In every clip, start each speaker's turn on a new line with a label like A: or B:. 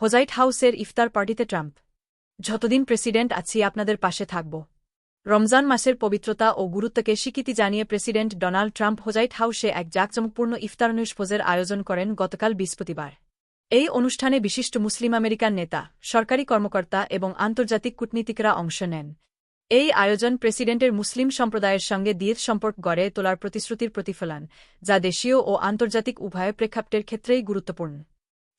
A: হোজাইট হাউসের ইফতার পার্টিতে ট্রাম্প, যতদিন প্রেসিডেন্ট আছি, আপনাদের পাশে থাকব। রমজান মাসের পবিত্রতা ও গুরুত্বকে স্বীকৃতি জানিয়ে প্রেসিডেন্ট ডোনাল্ড ট্রাম্প হোজাইট হাউসে এক জাঁকজমকপূর্ণ ইফতারনুষ্পোজের আয়োজন করেন গতকাল বৃহস্পতিবার। এই অনুষ্ঠানে বিশিষ্ট মুসলিম আমেরিকান নেতা, সরকারি কর্মকর্তা এবং আন্তর্জাতিক কূটনীতিকরা অংশ নেন। এই আয়োজন প্রেসিডেন্টের মুসলিম সম্প্রদায়ের সঙ্গে দীর্ঘ সম্পর্ক গড়ে তোলার প্রতিশ্রুতির প্রতিফলন, যা দেশীয় ও আন্তর্জাতিক উভয় প্রেক্ষাপটের ক্ষেত্রেই গুরুত্বপূর্ণ।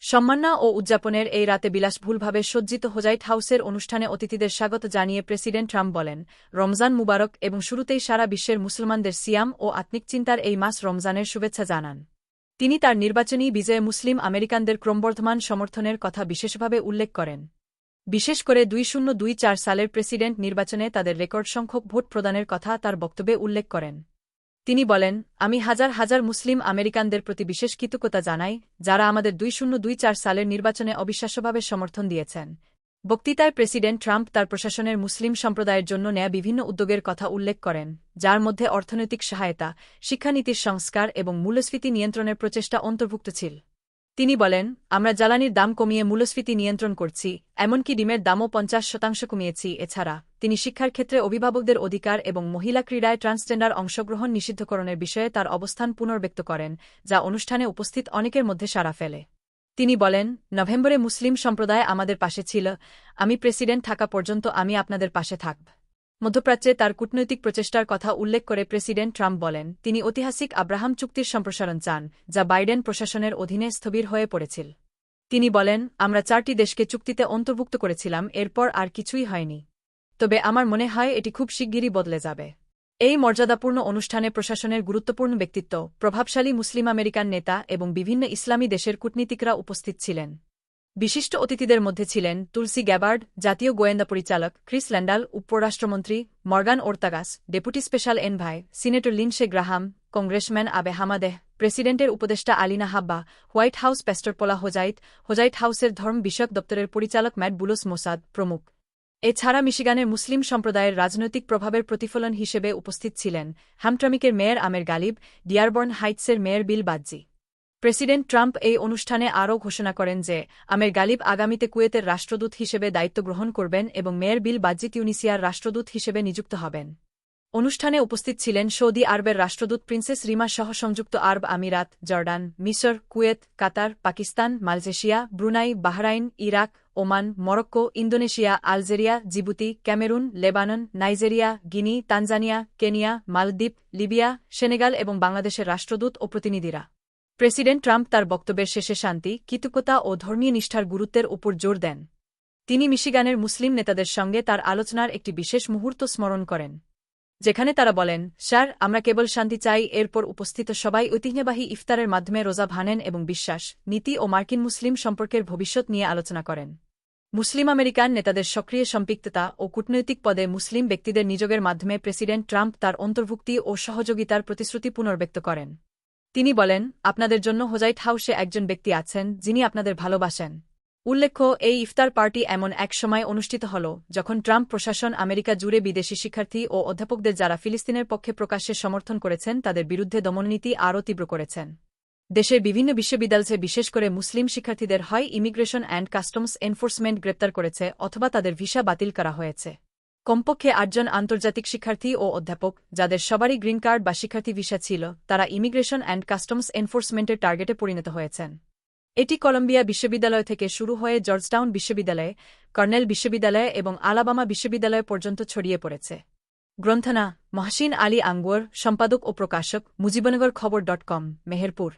A: সম্মাননা ও উদযাপনের এই রাতে বিলাসভুলভাবে সজ্জিত হোজাইট হাউসের অনুষ্ঠানে অতিথিদের স্বাগত জানিয়ে প্রেসিডেন্ট ট্রাম্প বলেন, রমজান মুবারক এবং শুরুতেই সারা বিশ্বের মুসলমানদের সিয়াম ও আত্মিক চিন্তার এই মাস রমজানের শুভেচ্ছা জানান। তিনি তার নির্বাচনী বিজয়ে মুসলিম আমেরিকানদের ক্রমবর্ধমান সমর্থনের কথা বিশেষভাবে উল্লেখ করেন। বিশেষ করে দুই শূন্য দুই চার সালের প্রেসিডেন্ট নির্বাচনে তাদের রেকর্ড সংখ্যক ভোট প্রদানের কথা তার বক্তব্যে উল্লেখ করেন। তিনি বলেন, আমি হাজার হাজার মুসলিম আমেরিকানদের প্রতি বিশেষ কৃতজ্ঞতা জানাই, যারা আমাদের দুই শূন্য দুই চার সালের নির্বাচনে অবিশ্বাস্যভাবে সমর্থন দিয়েছেন। বক্তৃতায় প্রেসিডেন্ট ট্রাম্প তার প্রশাসনের মুসলিম সম্প্রদায়ের জন্য নেয়া বিভিন্ন উদ্যোগের কথা উল্লেখ করেন, যার মধ্যে অর্থনৈতিক সহায়তা, শিক্ষানীতির সংস্কার এবং মূল্যস্ফীতি নিয়ন্ত্রণের প্রচেষ্টা অন্তর্ভুক্ত ছিল। তিনি বলেন, আমরা জ্বালানির দাম কমিয়ে মূল্যস্ফীতি নিয়ন্ত্রণ করছি, এমনকি ডিমের দামও পঞ্চাশ শতাংশ কমিয়েছি, এছাড়া তিনি শিক্ষার ক্ষেত্রে অভিভাবকদের অধিকার এবং মহিলা ক্রীড়ায় ট্রান্সজেন্ডার অংশগ্রহণ নিষিদ্ধকরণের বিষয়ে তার অবস্থান পুনর্ব্যক্ত করেন, যা অনুষ্ঠানে উপস্থিত অনেকের মধ্যে সাড়া ফেলে। তিনি বলেন, নভেম্বরে মুসলিম সম্প্রদায় আমাদের পাশে ছিল। আমি প্রেসিডেন্ট থাকা পর্যন্ত আমি আপনাদের পাশে থাকব মধ্যপ্রাচ্যে তার কূটনৈতিক প্রচেষ্টার কথা উল্লেখ করে প্রেসিডেন্ট ট্রাম্প বলেন, তিনি ঐতিহাসিক আব্রাহাম চুক্তির সম্প্রসারণ চান, যা বাইডেন প্রশাসনের অধীনে স্থবির হয়ে পড়েছিল। তিনি বলেন, আমরা চারটি দেশকে চুক্তিতে অন্তর্ভুক্ত করেছিলাম, এরপর আর কিছুই হয়নি। তবে আমার মনে হয় এটি খুব শিগগিরই বদলে যাবে। এই মর্যাদাপূর্ণ অনুষ্ঠানে প্রশাসনের গুরুত্বপূর্ণ ব্যক্তিত্ব, প্রভাবশালী মুসলিম আমেরিকান নেতা এবং বিভিন্ন ইসলামী দেশের কূটনীতিকরা উপস্থিত ছিলেন। বিশিষ্ট অতিথিদের মধ্যে ছিলেন তুলসি গ্যাবার্ড, জাতীয় গোয়েন্দা পরিচালক Chris Landau, উপরাষ্ট্রমন্ত্রী Morgan Ortagus, deputy special envoy senator Lindsey Graham, congressman Abe Hamadeh, প্রেসিডেন্টের উপদেষ্টা Alina Habba, White House pastor Paula White White হাউসের ধর্ম বিষয়ক দপ্তরের পরিচালক ম্যাট বুলোস মোসাদ প্রমুখ। এছাড়া মিশিগানের মুসলিম সম্প্রদায়ের রাজনৈতিক প্রভাবের প্রতিফলন হিসেবে উপস্থিত ছিলেন হ্যামট্রামিকের mayor Amer Ghalib, Dearborn হাইটসের mayor Bill Bazzi. President Trump এই অনুষ্ঠানে আরও ঘোষণা করেন যে, আমের গালিব আগামীতে কুয়েতের রাষ্ট্রদূত হিসেবে দায়িত্ব গ্রহণ করবেন এবং মেয়র বিল বাজ্জি তিউনিসিয়ার রাষ্ট্রদূত হিসেবে নিযুক্ত হবেন। অনুষ্ঠানে উপস্থিত ছিলেন সৌদি আরবের রাষ্ট্রদূত প্রিন্সেস রিমা সহ সংযুক্ত আরব আমিরাত, জর্ডান মিসর Kuwait, Qatar, Pakistan, Malaysia, Brunei, Bahrain, Iraq, Oman, Morocco, Indonesia, Algeria, Djibouti, Cameroon, Lebanon, Nigeria, Guinea, Tanzania, Kenya, মালদ্বীপ, লিবিয়া, সেনেগাল এবং বাংলাদেশের রাষ্ট্রদূত ও প্রতিনিধিরা। প্রেসিডেন্ট ট্রাম্প তার বক্তব্যের শেষে শান্তি, কৃতজ্ঞতা ও ধর্মীয় নিষ্ঠার গুরুত্বের উপর জোর দেন। তিনি মিশিগানের মুসলিম নেতাদের সঙ্গে তার আলোচনার একটি বিশেষ মুহূর্ত স্মরণ করেন। যেখানে তারা বলেন, স্যার, আমরা কেবল শান্তি চাই। এরপর উপস্থিত সবাই ঐতিহ্যবাহী ইফতারের মাধ্যমে রোজা ভানেন এবং বিশ্বাস, নীতি ও মার্কিন মুসলিম সম্পর্কের ভবিষ্যৎ নিয়ে আলোচনা করেন। মুসলিম আমেরিকান নেতাদের সক্রিয় সম্পৃক্ততা ও কূটনৈতিক পদে মুসলিম ব্যক্তিদের নিযোগের মাধ্যমে প্রেসিডেন্ট ট্রাম্প তার অন্তর্ভুক্তি ও সহযোগিতার প্রতিশ্রুতি পুনর্ব্যক্ত করেন। তিনি বলেন, আপনাদের জন্য হোজাইট হাউসে একজন ব্যক্তি আছেন যিনি আপনাদের ভালোবাসেন। উল্লেখ্য, এই ইফতার পার্টি এমন এক সময় অনুষ্ঠিত হল, যখন ট্রাম্প প্রশাসন আমেরিকা জুড়ে বিদেশি শিক্ষার্থী ও অধ্যাপকদের যারা ফিলিস্তিনের পক্ষে প্রকাশ্যে সমর্থন করেছেন, তাদের বিরুদ্ধে দমননীতি আরও তীব্র করেছেন। দেশের বিভিন্ন বিশ্ববিদ্যালয়ে বিশেষ করে মুসলিম শিক্ষার্থীদের হয় ইমিগ্রেশন অ্যান্ড কাস্টমস এনফোর্সমেন্ট গ্রেপ্তার করেছে অথবা তাদের ভিসা বাতিল করা হয়েছে। কমপক্ষে আটজন আন্তর্জাতিক শিক্ষার্থী ও অধ্যাপক, যাদের সবারই গ্রিন কার্ড বা শিক্ষার্থী ভিসা ছিল, তারা ইমিগ্রেশন অ্যান্ড কাস্টমস এনফোর্সমেন্টের টার্গেটে পরিণত হয়েছেন। এটি কলম্বিয়া বিশ্ববিদ্যালয় থেকে শুরু হয়ে জর্জটাউন বিশ্ববিদ্যালয়ে, কর্নেল বিশ্ববিদ্যালয় এবং আলাবামা বিশ্ববিদ্যালয় পর্যন্ত ছড়িয়ে পড়েছে। গ্রন্থনা মহাসিন আলী আঙ্গুয়ার, সম্পাদক ও প্রকাশক, মুজিবনগর খবর ডট কম, মেহেরপুর।